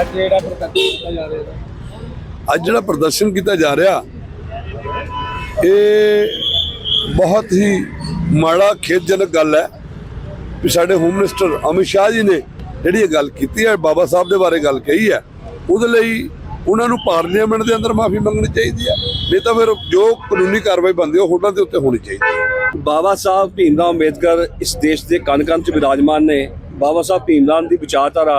ਅੱਜ ਜਿਹੜਾ ਪ੍ਰਦਰਸ਼ਨ ਕੀਤਾ ਜਾ ਰਿਹਾ ਹੈ? ਅੱਜ ਜਿਹੜਾ ਪ੍ਰਦਰਸ਼ਨ ਕੀਤਾ ਜਾ ਰਿਹਾ ਇਹ ਬਹੁਤ ਹੀ ਮਾੜਾ ਖੇਦਜਨਕ ਗੱਲ ਹੈ ਕਿ ਸਾਡੇ ਹੋਮ ਮਿਨਿਸਟਰ ਅਮਿਤ ਸ਼ਾਹ ਜੀ ਨੇ ਜਿਹੜੀ ਇਹ ਗੱਲ ਕੀਤੀ ਹੈ ਬਾਬਾ ਸਾਹਿਬ ਦੇ ਬਾਰੇ ਗੱਲ ਕਹੀ ਹੈ ਉਹਦੇ ਲਈ ਉਹਨਾਂ ਨੂੰ ਪਾਰਲੀਮੈਂਟ ਦੇ ਅੰਦਰ ਮਾਫੀ ਮੰਗਣੀ ਚਾਹੀਦੀ ਹੈ ਨਹੀਂ ਤਾਂ ਫਿਰ ਜੋ ਕਾਨੂੰਨੀ ਕਾਰਵਾਈ ਬਣਦੀ ਹੈ ਉਹ ਉਹਨਾਂ ਦੇ ਉੱਤੇ ਹੋਣੀ ਚਾਹੀਦੀ ਹੈ। ਬਾਬਾ ਸਾਹਿਬ ਭੀਮਰਾਓ ਅੰਬੇਦਕਰ ਇਸ ਦੇਸ਼ ਦੇ ਕਣ ਕਣ ਚ ਵਿਰਾਜਮਾਨ ਨੇ। ਬਾਬਾ ਸਾਹਿਬ ਭੀਮਰਾਓ ਦੀ ਵਿਚਾਰਧਾਰਾ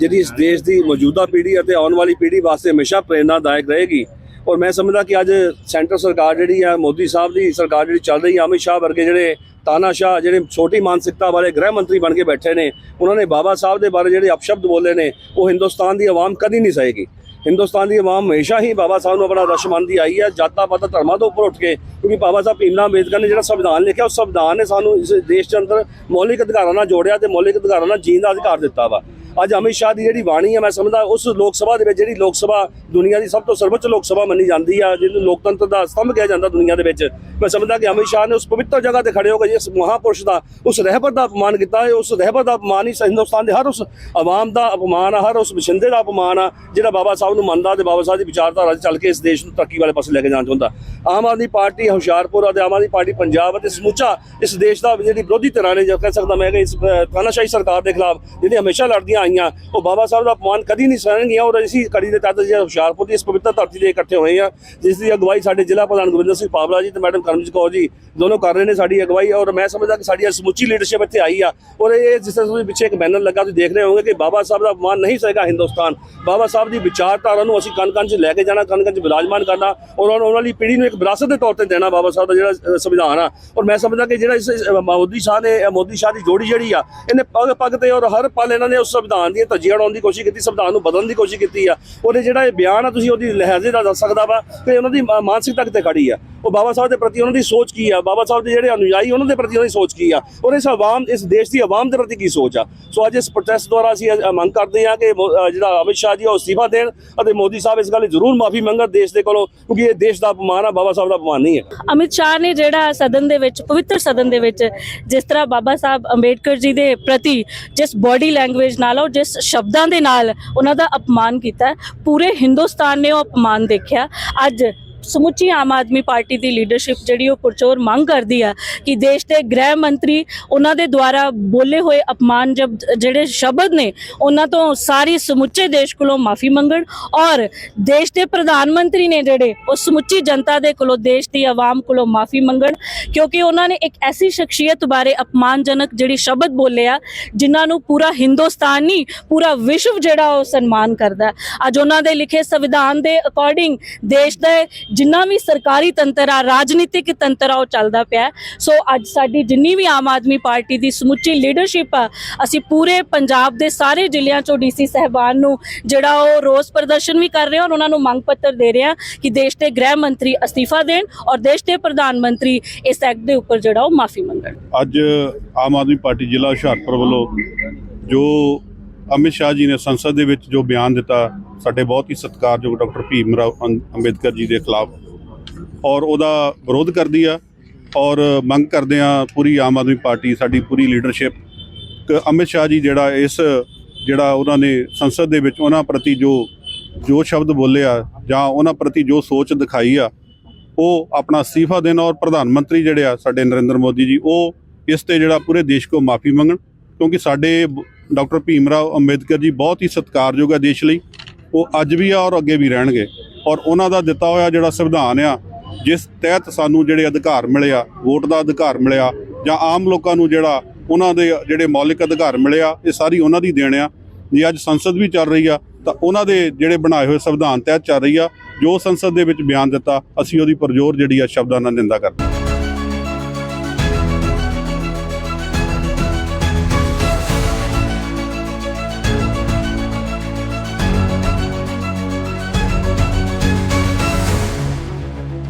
ਜਿਹੜੀ ਇਸ ਦੇਸ਼ ਦੀ ਮੌਜੂਦਾ ਪੀੜ੍ਹੀ ਅਤੇ ਆਉਣ ਵਾਲੀ ਪੀੜ੍ਹੀ ਵਾਸਤੇ ਹਮੇਸ਼ਾ ਪ੍ਰੇਰਨਾਦਾਇਕ ਰਹੇਗੀ। ਔਰ ਮੈਂ ਸਮਝਦਾ ਕਿ ਅੱਜ ਸੈਂਟਰ ਸਰਕਾਰ ਜਿਹੜੀ ਆ ਮੋਦੀ ਸਾਹਿਬ ਦੀ ਸਰਕਾਰ ਜਿਹੜੀ ਚੱਲ ਰਹੀ ਹੈ, ਅਮਿਤ ਸ਼ਾਹ ਵਰਗੇ ਜਿਹੜੇ ਤਾਨਾਸ਼ਾਹ, ਜਿਹੜੇ ਛੋਟੀ ਮਾਨਸਿਕਤਾ ਵਾਲੇ ਗ੍ਰਹਿ ਮੰਤਰੀ ਬਣ ਕੇ ਬੈਠੇ ਨੇ, ਉਹਨਾਂ ਨੇ ਬਾਬਾ ਸਾਹਿਬ ਦੇ ਬਾਰੇ ਜਿਹੜੇ ਅਪਸ਼ਬਦ ਬੋਲੇ ਨੇ, ਉਹ ਹਿੰਦੁਸਤਾਨ ਦੀ ਆਵਾਮ ਕਦੀ ਨਹੀਂ ਸਹੇਗੀ। ਹਿੰਦੁਸਤਾਨ ਦੀ ਆਵਾਮ ਹਮੇਸ਼ਾ ਹੀ ਬਾਬਾ ਸਾਹਿਬ ਨੂੰ ਆਪਣਾ ਰਸ਼ ਮੰਨਦੀ ਆਈ ਹੈ, ਜਾਤਾਂ ਪਾਤਾਂ ਧਰਮਾਂ ਤੋਂ ਉੱਪਰ ਉੱਠ ਕੇ, ਕਿਉਂਕਿ ਬਾਬਾ ਸਾਹਿਬ ਭੀਮਰਾਓ ਅੰਬੇਦਕਰ ਨੇ ਜਿਹੜਾ ਸੰਵਿਧਾਨ ਲਿਖਿਆ ਉਸ ਸੰਵਿਧਾਨ ਨੇ ਸਾਨੂੰ ਇਸ ਦੇਸ਼ ਦੇ ਅੰਦਰ ਮੌਲਿਕ ਅਧਿਕਾਰਾਂ ਨਾਲ ਜੋੜਿਆ ਤੇ ਮੌਲਿਕ ਅਧਿਕਾਰਾਂ ਨਾਲ ਜੀਣ ਦਾ ਅਧਿਕਾਰ ਦਿੱਤਾ ਵਾ। ਅੱਜ ਅਮਿਤ ਸ਼ਾਹ ਦੀ ਜਿਹੜੀ ਬਾਣੀ ਹੈ ਮੈਂ ਸਮਝਦਾ ਉਸ ਲੋਕ ਸਭਾ ਦੇ ਵਿੱਚ ਜਿਹੜੀ ਲੋਕ ਸਭਾ ਦੁਨੀਆ ਦੀ ਸਭ ਤੋਂ ਸਰਵਉੱਚ ਲੋਕ ਸਭਾ ਮੰਨੀ ਜਾਂਦੀ ਆ, ਜਿਹਨੂੰ ਲੋਕਤੰਤਰ ਦਾ ਸਤੰਭ ਕਿਹਾ ਜਾਂਦਾ ਦੁਨੀਆ ਦੇ ਵਿੱਚ। ਮੈਂ ਸਮਝਦਾ ਕਿ ਅਮਿਤ ਸ਼ਾਹ ਨੇ ਉਸ ਪਵਿੱਤਰ ਜਗ੍ਹਾ ਤੇ ਖੜੇ ਹੋ ਕੇ ਇਸ ਮਹਾਪੁਰਸ਼ ਦਾ, ਉਸ ਰਹਿਬਰ ਦਾ ਅਪਮਾਨ ਕੀਤਾ ਹੈ, ਉਸ ਰਹਿਬਰ ਦਾ ਅਪਮਾਨ ਹੀ ਹਿੰਦੁਸਤਾਨ ਦੇ ਹਰ ਉਸ ਆਵਾਮ ਦਾ ਅਪਮਾਨ ਆ, ਹਰ ਉਸ ਵਸਿੰਦੇ ਦਾ ਅਪਮਾਨ ਆ, ਜਿਹੜਾ ਬਾਬਾ ਸਾਹਿਬ ਨੂੰ ਮੰਨਦਾ ਤੇ ਬਾਬਾ ਸਾਹਿਬ ਦੀ ਵਿਚਾਰਧਾਰਾ 'ਚ ਚੱਲ ਕੇ ਇਸ ਦੇਸ਼ ਨੂੰ ਤਰੱਕੀ ਵਾਲੇ ਪਾਸੇ ਲੈ ਕੇ ਜਾਣਾ ਚਾਹੁੰਦਾ ਆਮ ਆਦਮੀ ਪਾਰਟੀ ਹੁਸ਼ਿਆਰਪੁਰ ਅਤੇ ਆਮ ਆਦਮੀ ਪਾਰਟੀ ਪੰਜਾਬ ਅਤੇ ਸਮੁੱਚਾ ਇਸ ਦੇਸ਼ ਦਾ ਜਿਹੜੀ ਵਿਰੋਧੀ ਧਿਰਾਂ ਨੇ ਜੋ ਕਹਿ ਸਕਦਾ ਮੈਂ ਕਿ ਇਸ ਅਹ, ਤਾਨਾਸ਼ਾਹੀ ਸਰਕਾਰ ਦੇ ਖਿਲਾਫ ਜਿਹੜੀ ਹਮੇਸ਼ਾ ਲੜਦੀਆਂ ਆਈਆਂ ਉਹ ਬਾਬਾ ਸਾਹਿਬ ਦਾ ਅਪਮਾਨ ਕਦੀ ਨਹੀਂ ਸਹਿਣਗੀਆਂ ਔਰ ਇਸੀ ਕੜੀ ਦੇ ਤਹਿਤ ਜਿਹੜਾ ਹੁਸ਼ਿਆਰਪੁਰ ਦੀ ਇਸ ਪਵਿੱਤਰ ਧਰਤੀ ਤੇ ਇਕੱਠੇ ਹੋਏ ਆ ਜਿਸ ਦੀ ਅਗਵਾਈ ਸਾਡੇ ਜ਼ਿਲ੍ਹਾ ਪ੍ਰਧਾਨ ਗੋਬਿੰਦਰ ਸਿੰਘ ਪਾਵਲਾ ਜੀ ਤੇ ਮੈਡਮ ਕਰਮਜੀਤ ਕੌਰ ਜੀ ਦੋਨੋਂ ਕਰ ਰਹੇ ਨੇ ਸਾਡੀ ਅਗਵਾਈ ਔਰ ਮੈਂ ਸਮਝਦਾ ਕਿ ਸਾਡੀ ਸਮੁੱਚੀ ਲੀਡਰਸ਼ਿਪ ਇੱਥੇ ਆਈ ਆ ਔਰ ਇਹ ਜਿਸ ਤਰ੍ਹਾਂ ਤੁਸੀਂ ਪਿੱਛੇ ਇੱਕ ਬੈਨਰ ਲੱਗਾ ਤੁਸੀਂ ਦੇਖ ਰਹੇ ਹੋਵੋਗੇ ਕਿ ਬਾਬਾ ਸਾਹਿਬ ਦਾ ਅਪਮਾਨ ਨਹੀਂ ਸਹੇਗਾ ਹਿੰਦੁਸਤਾਨ ਬਾਬਾ ਸਾਹਿਬ ਦੀ ਵਿਚਾਰਧਾਰਾ ਨੂੰ ਅਸੀਂ ਕਣ ਕਣ 'ਚ ਲੈ ਕੇ ਜਾਣਾ ਕਣ ਕਣ 'ਚ ਵਿਰਾਜਮਾਨ ਕਰਨਾ ਔਰ ਉਹਨਾਂ ਵਾਲੀ ਪੀੜ੍ਹੀ ਨੂੰ ਇੱਕ ਵਿਰਾਸਤ ਦੇ ਤੌਰ ਤੇ ਦੇਣਾ ਬਾਬਾ ਸਾਹਿਬ ਦਾ ਜਿਹੜਾ ਸੰਵਿਧਾਨ ਆ। ਔਰ ਮੈਂ ਸਮਝਦਾ ਕਿ ਜਿਹੜਾ ਇਸ ਮੋਦੀ ਸ਼ਾਹ ਨੇ ਮੋਦੀ ਸ਼ਾਹ ਦੀ ਜੋੜੀ ਜਿਹੜੀ ਆ, ਇਹਨੇ ਪੱਗ ਪਗ ਤੇ ਔਰ ਹਰ ਪਲ ਇਹਨਾਂ ਨੇ ਉਸ ਸੰਵਿਧਾਨ ਦੀਆਂ ਧੱਜੀਆਂ ਉਡਾਉਣ ਦੀ ਕੋਸ਼ਿਸ਼ ਕੀਤੀ, ਸੰਵਿਧਾਨ ਨੂੰ ਬਦਲਣ ਦੀ ਕੋਸ਼ਿਸ਼ ਕੀਤੀ ਆ। ਉਹਦੇ ਜਿਹੜਾ ਇਹ ਬਿਆਨ ਆ, ਤੁਸੀਂ ਉਹਦੀ ਲਹਿਜ਼ੇ ਦਾ ਦੱਸ ਸਕਦਾ ਵਾ ਕਿ ਉਹਨਾਂ ਦੀ ਮਾਨਸਿਕਤਾ ਕਿਤੇ ਖੜੀ ਆ। ਉਹ ਬਾਬਾ ਸਾਹਿਬ ਦੇ ਪ੍ਰਤੀ ਉਹਨਾਂ ਦੀ ਸੋਚ ਕੀ ਆ? ਬਾਬਾ ਸਾਹਿਬ ਦੇ ਜਿਹੜੇ ਅਨੁਯਾਈ, ਉਹਨਾਂ ਦੇ ਪ੍ਰਤੀ ਉਹਨਾਂ ਦੀ ਸੋਚ ਕੀ ਆ? ਔਰ ਇਸ ਆਵਾਮ, ਇਸ ਦੇਸ਼ ਦੀ ਆਵਾਮ ਦੇ ਪ੍ਰਤੀ ਕੀ ਸੋਚ ਆ? ਸੋ ਅੱਜ ਇਸ ਪ੍ਰੋਟੈਸਟ ਦੁਆਰਾ ਅਸੀਂ ਮੰਗ ਕਰਦੇ ਹਾਂ ਕਿ ਜਿਹੜਾ ਅਮਿਤ ਸ਼ਾਹ ਜੀ ਉਹ ਅਸਤੀਫਾ ਦੇਣ ਅਤੇ ਮੋਦੀ ਸਾਹਿਬ ਇਸ ਗੱਲ ਲਈ ਜ਼ਰੂਰ ਮਾਫੀ ਮੰਗਣ ਦੇਸ਼ ਦੇ ਕੋਲੋਂ, ਕਿਉਂਕਿ ਇਹ ਦੇਸ਼ ਦਾ ਅਪਮਾਨ ਆ ਬਾਬਾ ਸਾਹਿਬ ਦਾ ਅਪਮਾਨ ਹੈ। ਅਮਿਤ ਸ਼ਾਹ ਨੇ ਜਿਹੜਾ ਸਦਨ ਦੇ ਵਿੱਚ, ਪਵਿੱਤਰ ਸਦਨ ਦੇ ਵਿੱਚ ਜਿਸ ਤਰ੍ਹਾਂ ਬਾਬਾ ਸਾਹਿਬ ਅੰਬੇਡਕਰ ਜੀ ਦੇ ਪ੍ਰਤੀ ਜਿਸ ਬਾਡੀ ਲੈਂਗੁਏਜ ਨਾਲ ਔਰ ਜਿਸ ਸ਼ਬਦਾਂ ਦੇ ਨਾਲ ਉਹਨਾਂ ਦਾ ਅਪਮਾਨ ਕੀਤਾ, ਪੂਰੇ ਹਿੰਦੁਸਤਾਨ ਨੇ ਉਹ ਅਪਮਾਨ ਦੇਖਿਆ। ਅੱਜ ਸਮੁੱਚੀ ਆਮ ਆਦਮੀ ਪਾਰਟੀ ਦੀ ਲੀਡਰਸ਼ਿਪ ਜਿਹੜੀ ਉਹ ਪੁਰਚੋਰ ਮੰਗ ਕਰਦੀ ਆ ਕਿ ਦੇਸ਼ ਦੇ ਗ੍ਰਹਿ ਮੰਤਰੀ ਉਹਨਾਂ ਦੇ ਦੁਆਰਾ ਬੋਲੇ ਹੋਏ ਅਪਮਾਨ ਜਬ ਜਿਹੜੇ ਸ਼ਬਦ ਨੇ, ਉਹਨਾਂ ਤੋਂ ਸਾਰੀ ਸਮੁੱਚੇ ਦੇਸ਼ ਕੋਲੋਂ ਮਾਫੀ ਮੰਗਣ ਔਰ ਦੇਸ਼ ਦੇ ਪ੍ਰਧਾਨ ਮੰਤਰੀ ਨੇ ਜਿਹੜੇ ਉਹ ਸਮੁੱਚੀ ਜਨਤਾ ਦੇ ਕੋਲੋਂ ਦੇਸ਼ ਦੀ ਆਵਾਮ ਕੋਲੋਂ ਮਾਫੀ ਮੰਗਣ, ਕਿਉਂਕਿ ਉਹਨਾਂ ਨੇ ਇੱਕ ਐਸੀ ਸ਼ਖਸੀਅਤ ਬਾਰੇ ਅਪਮਾਨਜਨਕ ਜਿਹੜੀ ਸ਼ਬਦ ਬੋਲੇ ਆ, ਜਿਨ੍ਹਾਂ ਨੂੰ ਪੂਰਾ ਹਿੰਦੁਸਤਾਨ ਨਹੀਂ ਪੂਰਾ ਵਿਸ਼ਵ ਜਿਹੜਾ ਉਹ ਸਨਮਾਨ ਕਰਦਾ। ਅੱਜ ਉਹਨਾਂ ਦੇ ਲਿਖੇ ਸੰਵਿਧਾਨ ਦੇ ਅਕੋਰਡਿੰਗ ਦੇਸ਼ ਦੇ ਜਿੰਨਾ ਵੀ ਸਰਕਾਰੀ ਤੰਤਰ ਆ, ਰਾਜਨੀਤਿਕ ਤੰਤਰ ਆ, ਉਹ ਚੱਲਦਾ ਪਿਆ ਸੋ ਅੱਜ ਸਾਡੀ ਜਿੰਨੀ ਵੀ ਆਮ ਆਦਮੀ ਪਾਰਟੀ ਦੀ ਸਮੁੱਚੀ ਲੀਡਰਸ਼ਿਪ ਆ, ਅਸੀਂ ਪੂਰੇ ਪੰਜਾਬ ਦੇ ਸਾਰੇ ਜ਼ਿਲ੍ਹਿਆਂ ਚੋਂ ਡੀਸੀ ਸਹਿਬਾਨ ਨੂੰ ਜਿਹੜਾ ਉਹ ਰੋਸ ਪ੍ਰਦਰਸ਼ਨ ਵੀ ਕਰ ਰਹੇ ਹਾਂ ਔਰ ਉਹਨਾਂ ਨੂੰ ਮੰਗ ਪੱਤਰ ਦੇ ਰਹੇ ਹਾਂ ਕਿ ਦੇਸ਼ ਦੇ ਗ੍ਰਹਿ ਮੰਤਰੀ ਅਸਤੀਫਾ ਦੇਣ ਔਰ ਦੇਸ਼ ਦੇ ਪ੍ਰਧਾਨ ਮੰਤਰੀ ਇਸ ਐਕਟ ਦੇ ਉੱਪਰ ਜਿਹੜਾ ਉਹ ਮਾਫੀ ਮੰਗਣ। ਅੱਜ ਆਮ ਆਦਮੀ ਪਾਰਟੀ ਜ਼ਿਲ੍ਹਾ ਹੁਸ਼ਿਆਰਪੁਰ ਵੱਲੋਂ ਜੋ ਅਮਿਤ ਸ਼ਾਹ ਜੀ ਨੇ ਸੰਸਦ ਦੇ ਵਿੱਚ ਜੋ ਬਿਆਨ ਦਿੱਤਾ, ਸਾਡੇ ਬਹੁਤ ਹੀ ਸਤਿਕਾਰਯੋਗ ਡਾਕਟਰ ਭੀਮ ਰਾਓ ਅੰ- ਅੰਬੇਦਕਰ ਜੀ ਦੇ ਖਿਲਾਫ ਔਰ ਉਹਦਾ ਵਿਰੋਧ ਕਰਦੀ ਆ ਔਰ ਮੰਗ ਕਰਦੇ ਆ ਪੂਰੀ ਆਮ ਆਦਮੀ ਪਾਰਟੀ, ਸਾਡੀ ਪੂਰੀ ਲੀਡਰਸ਼ਿਪ ਕਿ, ਅਮਿਤ ਸ਼ਾਹ ਜੀ ਜਿਹੜਾ ਇਸ, ਜਿਹੜਾ ਉਹਨਾਂ ਨੇ ਸੰਸਦ ਦੇ ਵਿੱਚ ਉਹਨਾਂ ਪ੍ਰਤੀ ਜੋ ਜੋ ਸ਼ਬਦ ਬੋਲੇ ਆ ਜਾਂ ਉਹਨਾਂ ਪ੍ਰਤੀ ਜੋ ਸੋਚ ਦਿਖਾਈ ਆ, ਉਹ ਆਪਣਾ ਅਸਤੀਫਾ ਦੇਣ ਔਰ ਪ੍ਰਧਾਨ ਮੰਤਰੀ ਜਿਹੜੇ ਆ ਸਾਡੇ ਨਰਿੰਦਰ ਮੋਦੀ ਜੀ, ਉਹ ਇਸ ਤੇ ਜਿਹੜਾ ਪੂਰੇ ਦੇਸ਼ ਕੋ ਮਾਫੀ ਮੰਗਣ ਕਿਉਂਕਿ ਸਾਡੇ ਡਾਕਟਰ ਭੀਮ ਰਾਓ ਅੰਬੇਦਕਰ ਜੀ ਬਹੁਤ ਹੀ ਸਤਿਕਾਰਯੋਗ ਹੈ ਦੇਸ਼ ਲਈ। ਉਹ ਅੱਜ ਵੀ ਆ ਔਰ ਅੱਗੇ ਵੀ ਰਹਿਣਗੇ। ਔਰ ਉਹਨਾਂ ਦਾ ਦਿੱਤਾ ਹੋਇਆ ਜਿਹੜਾ ਸੰਵਿਧਾਨ ਆ, ਜਿਸ ਤਹਿਤ ਸਾਨੂੰ ਜਿਹੜੇ ਅਧਿਕਾਰ ਮਿਲਿਆ ਵੋਟ ਦਾ ਅਧਿਕਾਰ ਮਿਲਿਆ ਜਾਂ ਆਮ ਲੋਕਾਂ ਨੂੰ ਜਿਹੜਾ ਉਹਨਾਂ ਦੇ ਜਿਹੜੇ ਮੌਲਿਕ ਅਧਿਕਾਰ ਮਿਲਿਆ ਇਹ ਸਾਰੀ ਉਹਨਾਂ ਦੀ ਦੇਣ ਆ। ਜੇ ਅੱਜ ਸੰਸਦ ਵੀ ਚੱਲ ਰਹੀ ਆ, ਤਾਂ ਉਹਨਾਂ ਦੇ ਜਿਹੜੇ ਬਣਾਏ ਹੋਏ ਸੰਵਿਧਾਨ ਤਹਿਤ ਚੱਲ ਰਹੀ ਆ, ਜੋ ਸੰਸਦ ਦੇ ਵਿੱਚ ਬਿਆਨ ਦਿੱਤਾ, ਅਸੀਂ ਉਹਦੀ ਪਰਜੋਰ ਜਿਹੜੀ ਆ ਸ਼ਬਦਾਂ ਨਾਲ ਨਿੰਦਾ ਕਰਦੇ ਹਾਂ।